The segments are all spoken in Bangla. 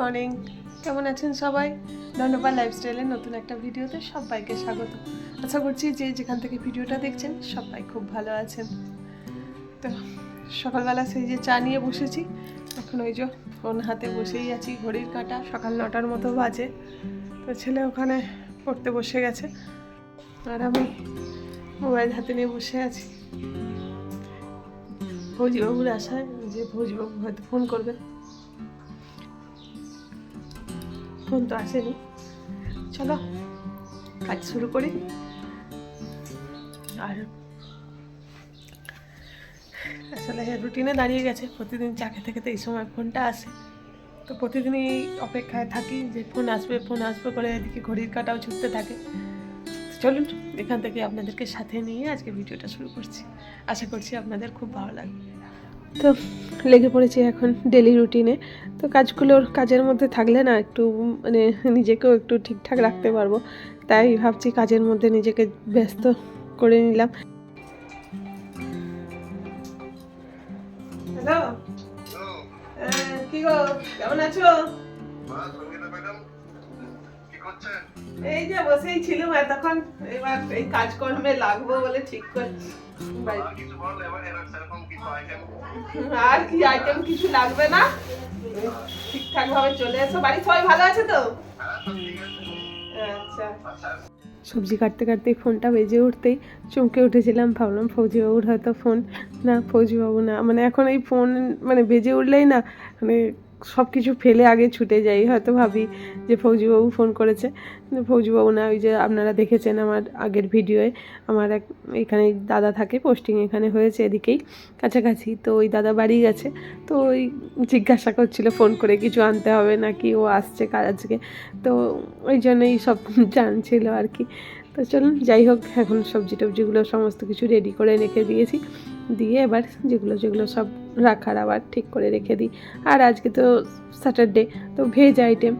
মর্নিং। কেমন আছেন সবাই? ধন্যবাদ লাইফস্টাইলের নতুন একটা ভিডিওতে সবাইকে স্বাগত। আশা করছি যে যেখান থেকে ভিডিওটা দেখছেন, সবাই খুব ভালো আছেন। তো সকালবেলা সেই যে চা নিয়ে বসেছি, এখন ওই যে ফোন হাতে বসেই আছি, ঘড়ির কাঁটা, সকাল নটার মতো বাজে। তো ছেলে ওখানে পড়তে বসে গেছে। আর আমি মোবাইল হাতে নিয়ে বসে আছি। ভোজবাবুর আশায় যে ভোজবাবু হয়তো ফোন করবে ফোন তো আসেনি। চলো, কাজ শুরু করি। আর আসলে রুটিনে দাঁড়িয়ে গেছে, প্রতিদিন চা খেতে খেতে এই সময় ফোনটা আসে। তো প্রতিদিনই অপেক্ষায় থাকি যে ফোন আসবে ফোন আসবে করে এদিকে ঘড়ির কাটাও ছুটতে থাকে। চলুন, এখান থেকে আপনাদেরকে সাথে নিয়ে আজকে ভিডিওটা শুরু করছি। আশা করছি আপনাদের খুব ভালো লাগবে। তো লেগে পড়েছি এখন ডেলি রুটিনে তো কাজগুলোর কাজের মধ্যে থাকলে না একটু মানে নিজেকেও একটু ঠিকঠাক রাখতে পারব। তাই ভাবছি কাজের মধ্যে নিজেকে ব্যস্ত করে নিলাম। হ্যালো? কি গো? কেমন আছো? এই যে বসেই ছিলাম এতক্ষণ এবার এই কাজকর্মে লাগবো বলে ঠিক করে আর কি আইটেম কিছু লাগবে না? ঠিকঠাক ভাবে চলে এসো। বাড়ি সবাই ভালো আছে তো? আচ্ছা। সবজি কাটতে কাটতে ফোনটা বেজে উঠতেই চমকে উঠেছিলাম ভাবলাম ফৌজিবাবুর হয়তো ফোন। না ফৌজিবাবু না মানে এখন এই ফোন মানে বেজে উঠলেই না মানে সব কিছু ফেলে আগে ছুটে যাই, হয়তো ভাবি যে ফৌজিবাবু ফোন করেছে। ফৌজিবাবু না, ওই যে আপনারা দেখেছেন আমার আগের ভিডিওয়ে আমার এক, এখানে দাদা থাকে পোস্টিং এখানে হয়েছে এদিকেই, কাছাকাছি, তো ওই দাদা বাড়ি গেছে, তো ওই জিজ্ঞাসা করছিল ফোন করে, কিছু আনতে হবে নাকি? ও আসছে আজকে, তো ওই জন্যই সব জানছিল আর কি। তো চলুন, যাই হোক, এখন সবজি টবজিগুলো সমস্ত কিছু রেডি করে রেখে দিয়েছি। দিয়ে এবার যেগুলো যেগুলো সব রাখার আবার ঠিক করে রেখে দিই। আর আজকে তো স্যাটারডে তো ভেজ আইটেম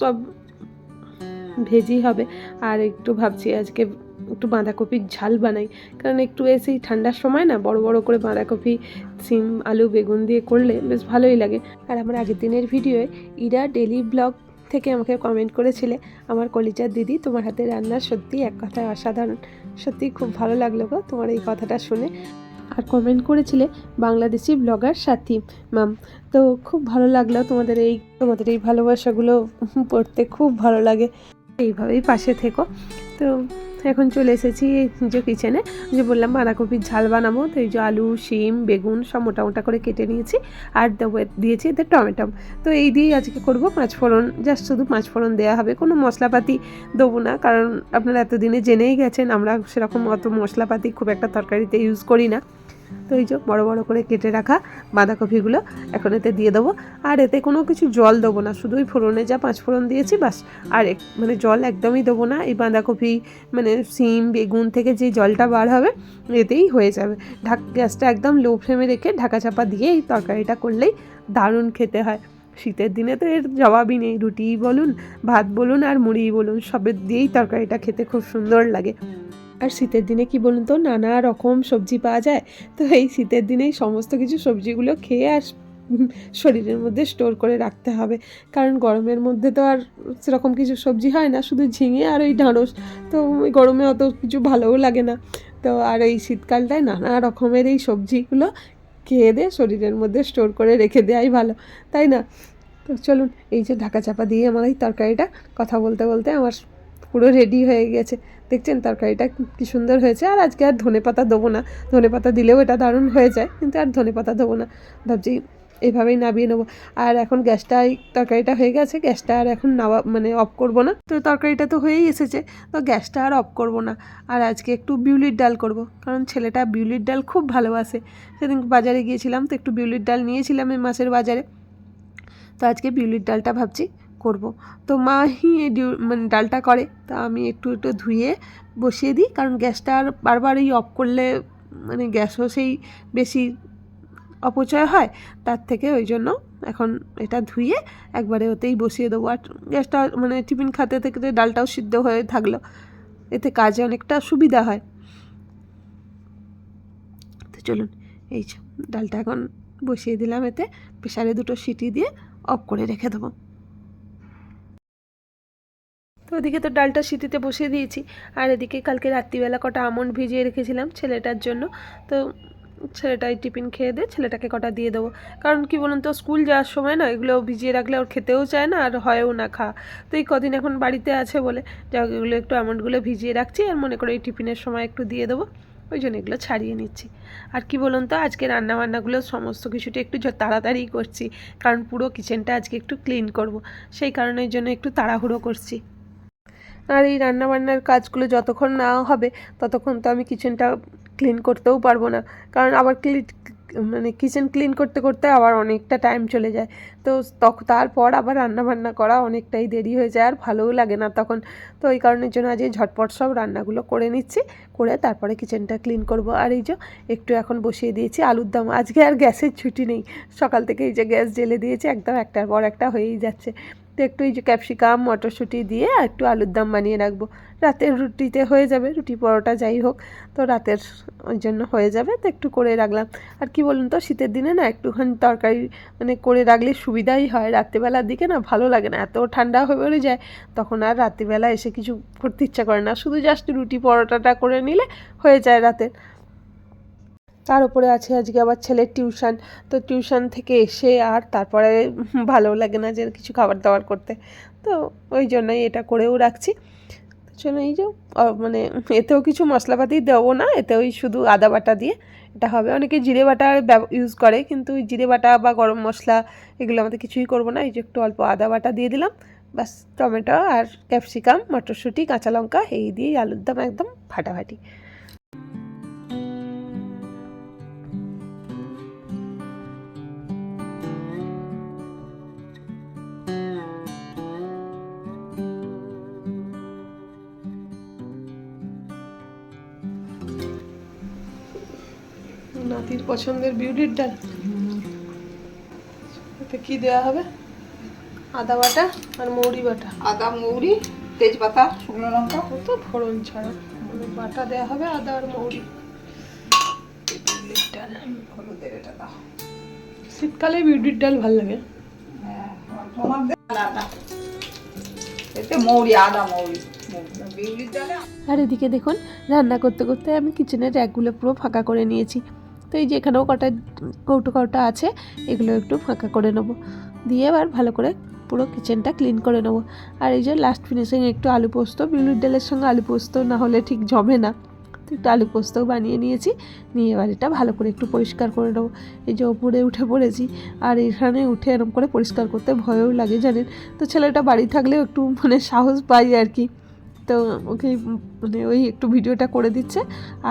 সব ভেজই হবে। আর একটু ভাবছি আজকে একটু বাঁধাকপির ঝাল বানাই। কারণ একটু এসেই ঠান্ডার সময় না, বড় বড় করে বাঁধাকপি, সিম, আলু, বেগুন দিয়ে করলে বেশ ভালোই লাগে। আর আমার আগের দিনের ভিডিওয়ে ইরা ডেলি ব্লগ থেকে আমাকে কমেন্ট করেছিলে, আমার কলিজার দিদি, তোমার হাতে রান্না সত্যি এক কথায় অসাধারণ। সত্যি খুব ভালো লাগল গো তোমার এই কথাটা শুনে। আর কমেন্ট করেছিলে বাংলাদেশি ব্লগার সাথী। ম্যাম তো খুব ভালো লাগল তোমাদের এই তোমাদের এই ভালোবাসাগুলো পড়তে, খুব ভালো লাগে। এইভাবেই পাশে থেকো। তো এখন চলে এসেছি যে কিচেনে যে বললাম, বাঁধাকপির ঝাল বানাবো, তো এই যে আলু, শিম, বেগুন সব মোটা মোটা করে কেটে নিয়েছি। আর দিয়েছি এতে টমেটো। তো এই দিয়েই আজকে করব পাঁচ ফোড়ন। জাস্ট শুধু পাঁচ ফোড়ন দেওয়া হবে, কোনো মশলাপাতি দেবো না। কারণ আপনারা এতদিনে জেনেই গেছেন, আমরা সেরকম অত মশলাপাতি খুব একটা তরকারিতে ইউজ করি না। তো এই যে বড় বড় করে কেটে রাখা বাঁধাকপিগুলো এখন এতে দিয়ে দেবো। আর এতে কোনো কিছু জল দেবো না, শুধুই ফোড়নে যা পাঁচ ফোড়ন দিয়েছি, বাস। আর এক মানে জল একদমই দেবো না, এই বাঁধাকপি মানে সিম, বেগুন থেকে যে জলটা বার হবে, এতেই হয়ে যাবে। ঢাক গ্যাসটা একদম লো ফ্লেমে রেখে ঢাকা চাপা দিয়ে এই তরকারিটা করলেই দারুণ খেতে হয়। শীতের দিনে তো এর জবাবই নেই, রুটিই বলুন, ভাত বলুন আর মুড়িই বলুন সবের দিয়েই তরকারিটা খেতে খুব সুন্দর লাগে। আর শীতের দিনে কি বলুন তো, নানা রকম সবজি পাওয়া যায়। তো এই শীতের দিনেই সমস্ত কিছু সবজিগুলো খেয়ে আর শরীরের মধ্যে স্টোর করে রাখতে হবে। কারণ গরমের মধ্যে তো আর সেরকম কিছু সবজি হয় না, শুধু ঝিঙে আর ওই ঢাঁড়স তো গরমে অত কিছু ভালোও লাগে না। তো আর এই শীতকালটায় নানা রকমের এই সবজিগুলো খেয়ে দিয়ে শরীরের মধ্যে স্টোর করে রেখে দেওয়াই ভালো, তাই না? তো চলুন, এই যে ঢাকা চাপা দিয়ে আমার এই তরকারিটা কথা বলতে বলতে আমার পুরো রেডি হয়ে গেছে। দেখছেন তরকারিটা কি সুন্দর হয়েছে। আর আজকে আর ধনে পাতা দেবো না। ধনে পাতা দিলেও এটা দারুণ হয়ে যায়, কিন্তু আর ধনে পাতা দেবো না। ভাবছি এভাবেই নাবিয়ে নেব। আর এখন গ্যাসটা তরকারিটা হয়ে গেছে, গ্যাসটা আর এখন নাওয়া মানে অফ করব না। তো তরকারিটা তো হয়েই এসেছে, তো গ্যাসটা আর অফ করব না। আর আজকে একটু বিউলির ডাল করব, কারণ ছেলেটা বিউলির ডাল খুব ভালোবাসে। সেদিন বাজারে গিয়েছিলাম, তো একটু বিউলির ডাল নিয়েছিলাম এই মাসের বাজারে। তো আজকে বিউলির ডালটা ভাবছি করব। তো ডিউ- মানে ডালটা করে, তা আমি একটু একটু ধুয়ে বসিয়ে দিই, কারণ গ্যাসটা আর বারবার এই অফ করলে মানে গ্যাসও সেই বেশি অপচয় হয়, তার থেকে ওই জন্য এখন এটা ধুয়ে একবারে ওতেই বসিয়ে দেবো। আর গ্যাসটা মানে টিফিন খাতে থেকে ডালটাও সিদ্ধ হয়ে থাকল, এতে কাজে অনেকটা সুবিধা হয়। তো চলুন, এই ডালটা এখন বসিয়ে দিলাম এতে প্রেশারে দুটো সিটি দিয়ে অফ করে রেখে দেবো। তো ওদিকে তো ডালটা সিটিতে বসিয়ে দিয়েছি। আর এদিকে কালকে রাত্রিবেলা কটা আমন্ড ভিজিয়ে রেখেছিলাম ছেলেটার জন্য। তো ছেলেটাই টিফিন খেয়ে দিয়ে ছেলেটাকে কটা দিয়ে দেবো। কারণ কি বলুন তো, স্কুল যাওয়ার সময় না এগুলো ভিজিয়ে রাখলে ওর খেতেও চায় না আর হয়ও না খা। তো এই কদিন এখন বাড়িতে আছে বলে যা এগুলো একটু আমন্ডগুলো ভিজিয়ে রাখছি আর মনে করে এই টিফিনের সময় একটু দিয়ে দেবো। ওই জন্য এগুলো ছাড়িয়ে নিচ্ছি। আর কি বলুন তো, আজকে রান্নাবান্নাগুলো সমস্ত কিছুটা একটু তাড়াতাড়ি করছি। কারণ পুরো কিচেনটা আজকে একটু ক্লিন করব। সেই কারণের জন্য একটু তাড়াহুড়ো করছি। আর এই রান্নাবান্নার কাজগুলো যতক্ষণ না হবে, ততক্ষণ তো আমি কিচেনটা ক্লিন করতেও পারব না। কারণ আবার ক্লিন মানে কিচেন ক্লিন করতে করতে আবার অনেকটা টাইম চলে যায়। তো তখন তারপর আবার রান্নাবান্না করা অনেকটাই দেরি হয়ে যায়, আর ভালোও লাগে না তখন। তো এই কারণের জন্য আজ এই ঝটপট সব রান্নাগুলো করে নিচ্ছি, করে তারপরে কিচেনটা ক্লিন করব। আর এই যে একটু এখন বসিয়ে দিয়েছি আলুর দম। আজকে আর গ্যাসের ছুটি নেই। সকাল থেকে এই যে গ্যাস জেলে দিয়েছি, একদম একটার পর একটা হয়েই যাচ্ছে। তো একটু এই যে ক্যাপসিকাম, মটরশুঁটি দিয়ে একটু আলুর দম বানিয়ে রাখব। রাতের রুটিতে হয়ে যাবে, রুটি পরোটা যাই হোক। তো রাতের ওই জন্য হয়ে যাবে, তো একটু করে রাখলাম। আর কি বলুন তো, শীতের দিনে না একটুখানি তরকারি মানে করে রাখলে সুবিধাই হয়। রাত্রিবেলার দিকে না ভালো লাগে না, এত ঠান্ডা হয়ে বেড়ে যায়, তখন আর রাত্রিবেলা এসে কিছু করতে ইচ্ছা করে না। শুধু জাস্ট রুটি পরোটাটা করে নিলে হয়ে যায় রাতের। তার উপরে আছে আজকে আবার ছেলের টিউশন। তো টিউশন থেকে এসে আর তারপরে ভালো লাগে না যে কিছু খাবার দাবার করতে। তো ওই জন্যই এটা করেও রাখছি। চলো এই যে মানে এতেও কিছু মশলাপাতি দেবো না এতে ওই শুধু আদা বাটা দিয়ে। এটা হবে। অনেকে জিরে বাটা ইউজ করে, কিন্তু জিরে বাটা বা গরম মশলা এগুলো আমাদের কিছুই করব না। এই যে একটু অল্প আদা বাটা দিয়ে দিলাম। বাস টমেটো আর ক্যাপসিকাম, মটরশুঁটি, কাঁচা লঙ্কা, এই দিয়ে আলুর দম একদম ফাটাফাটি। পছন্দের বিউটির ডাল? এতে কি দেওয়া হবে? আদা বাটা আর মৌরি বাটা। আদা মৌরি তেজপাতা শুকনো লঙ্কা। ও তো ফোড়ন ছাড়া। মানে বাটা দেওয়া হবে আদা আর মৌরি। বিউলির ডাল হলুদের এটা দাও। শীতকালে বিউটির ডাল ভালো লাগে। হ্যাঁ এতে মৌরি আদা মৌরি। বিউলির ডালে আর এদিকে দেখুন রান্না করতে করতে আমি কিচেনের র্যাকগুলো পুরো ফাঁকা করে নিয়েছি। তো এই যে এখানেও কটা কৌটো কৌটা আছে, এগুলো একটু ফাঁকা করে নেব। দিয়ে এবার ভালো করে পুরো কিচেনটা ক্লিন করে নেব। আর এই যে লাস্ট ফিনিশিং একটু আলু পোস্ত, বিউলির ডালের সঙ্গে আলু পোস্ত না হলে ঠিক জমে না। তো একটু আলু পোস্তও বানিয়ে নিয়েছি, নিয়ে এবার এটা ভালো করে একটু পরিষ্কার করে নেব। এই যে ওপরে উঠে পড়েছি, আর এখানে উঠে এরকম করে পরিষ্কার করতে ভয়ও লাগে, জানেন? তো ছেলেটা বাড়ি থাকলেও একটু মানে সাহস পাই আর কি। তো ওকে মানে ওই একটু ভিডিওটা করে দিচ্ছে।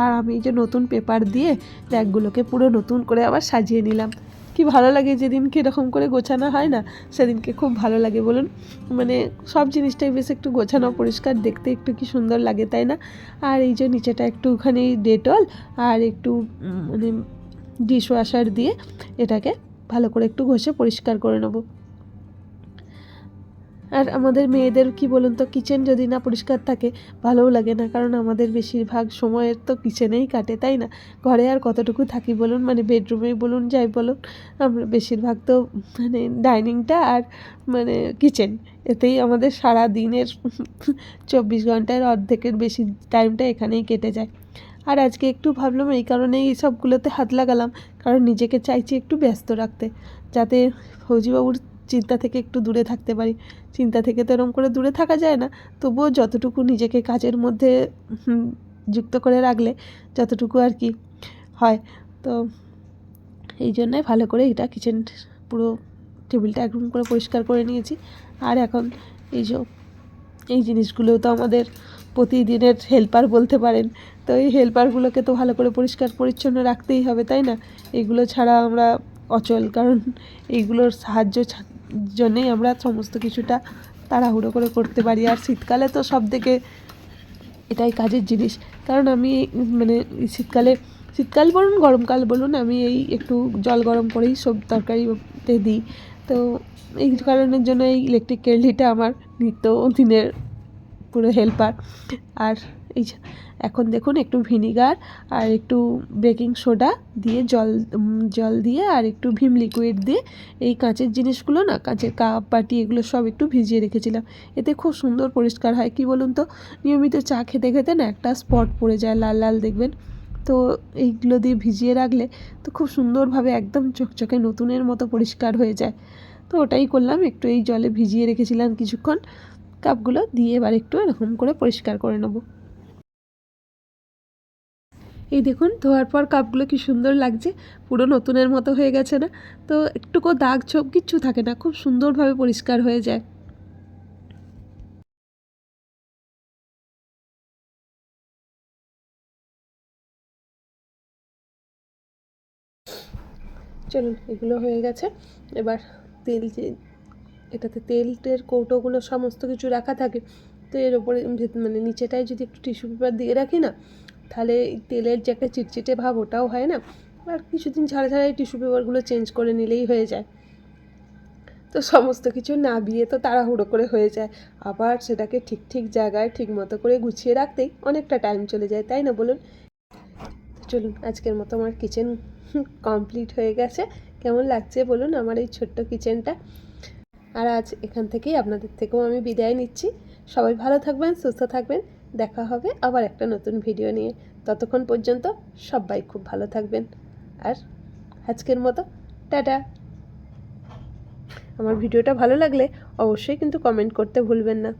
আর আমি যে নতুন পেপার দিয়ে ব্যাগগুলোকে পুরো নতুন করে আবার সাজিয়ে নিলাম। কি ভালো লাগে যেদিনকে এরকম করে গোছানো হয় না, সেদিনকে খুব ভালো লাগে বলুন। মানে সব জিনিসটাই বেশ একটু গোছানো পরিষ্কার, দেখতে একটু কি সুন্দর লাগে, তাই না? আর এই যে নিচেটা একটুখানি ডেটল আর একটু মানে ডিশ ওয়াশার দিয়ে এটাকে ভালো করে একটু ঘষে পরিষ্কার করে নেব। আর আমাদের মেয়েদের কি বলুন তো কিচেন যদি না পরিষ্কার থাকে, ভালোও লাগে না, কারণ আমাদের বেশিরভাগ সময়ের তো কিচেনেই কাটে, তাই না? ঘরে আর কতটুকু থাকি বলুন মানে বেডরুমেই বলুন, যাই বলুন আমরা বেশিরভাগ তো মানে ডাইনিংটা আর মানে কিচেন এতেই আমাদের সারা দিনের চব্বিশ ঘণ্টার অর্ধেকের বেশি টাইমটা এখানেই কেটে যায়। আর আজকে একটু ভাবলাম, এই কারণেই এই সবগুলোতে হাত লাগালাম, কারণ নিজেকে চাইছি একটু ব্যস্ত রাখতে, যাতে ফৌজিবাবুর চিন্তা থেকে একটু দূরে থাকতে পারি। চিন্তা থেকে তো এরকম করে দূরে থাকা যায় না। তবুও যতটুকু নিজেকে কাজের মধ্যে যুক্ত করে রাখলে যতটুকু আর কি হয়। তো এই জন্যই ভালো করে এটা কিচেন পুরো টেবিলটা একদম করে পরিষ্কার করে নিয়েছি। আর এখন এই যে, এই জিনিসগুলো তো আমাদের প্রতিদিনের হেল্পার বলতে পারেন। তো এই হেল্পারগুলোকে তো ভালো করে পরিষ্কার পরিচ্ছন্ন রাখতেই হবে, তাই না? এগুলো ছাড়া আমরা অচল, কারণ এইগুলোর সাহায্য জন্যেই আমরা সমস্ত কিছুটা তাড়াহুড়ো করে করতে পারি। আর শীতকালে তো সব থেকে এটাই কাজের জিনিস। কারণ আমি মানে শীতকালে, শীতকাল বলুন, গরমকাল বলুন, আমি এই একটু জল গরম করেই সব তরকারিতে দিই। তো এই কারণের জন্য এই ইলেকট্রিক কেটলিটা আমার নিত্য দিনের পুরো হেল্পার আর এই এখন দেখুন একটু ভিনিগার আর একটু বেকিং সোডা দিয়ে জল জল দিয়ে আর একটু ভিম লিকুইড দিয়ে এই কাঁচের জিনিসগুলো না, কাঁচের কাপ, বাটি এগুলো সব একটু ভিজিয়ে রেখেছিলাম। এতে খুব সুন্দর পরিষ্কার হয়। কি বলুন তো, নিয়মিত চা খেতে খেতে না একটা স্পট পড়ে যায়, লাল লাল দেখবেন। তো এইগুলো দিয়ে ভিজিয়ে রাখলে তো খুব সুন্দরভাবে একদম চকচকে নতুনের মতো পরিষ্কার হয়ে যায়। তো ওটাই করলাম, একটু এই জলে ভিজিয়ে রেখেছিলাম কিছুক্ষণ। কাপগুলো দিয়ে এবার একটু এরকম করে পরিষ্কার করে নেব। এই দেখুন, ধোয়ার পর কাপগুলো কি সুন্দর লাগছে। পুরো নতুনের মতো হয়ে গেছে না? তো একটুকু দাগ ছোপ কিচ্ছু থাকে না, খুব সুন্দরভাবে পরিষ্কার হয়ে যায়। চলুন, এগুলো হয়ে গেছে। এবার তেল যে, এটাতে তেল টের কৌটোগুলো সমস্ত কিছু রাখা থাকে, তো এর ওপরে মানে নিচেটায় যদি একটু টিস্যু পেপার দিয়ে রাখি না তাহলে তেলের যে একটা চিটচিটে ভাব ওটাও হয় না। আর কিছুদিন ছাড়া ছাড়া এই টিস্যু পেপারগুলো চেঞ্জ করে নিলেই হয়ে যায়। তো সমস্ত কিছু নাবিয়ে তো তাড়াহুড়ো করে হয়ে যায়। আবার সেটাকে ঠিক ঠিক জায়গায় ঠিক মতো করে গুছিয়ে রাখতেই অনেকটা টাইম চলে যায়, তাই না বলুন? চলুন, আজকের মতো আমার কিচেন কমপ্লিট হয়ে গেছে। কেমন লাগছে বলুন আমার এই ছোট্ট কিচেনটা আর আজ এখান থেকেই আপনাদের থেকেও আমি বিদায় নিচ্ছি। সবাই ভালো থাকবেন, সুস্থ থাকবেন। দেখা হবে আবার একটা নতুন ভিডিও নিয়ে। ততক্ষণ পর্যন্ত সবাই খুব ভালো থাকবেন। আর আজকের মতো, টাটা। আমার ভিডিওটা ভালো লাগলে অবশ্যই কিন্তু কমেন্ট করতে ভুলবেন না।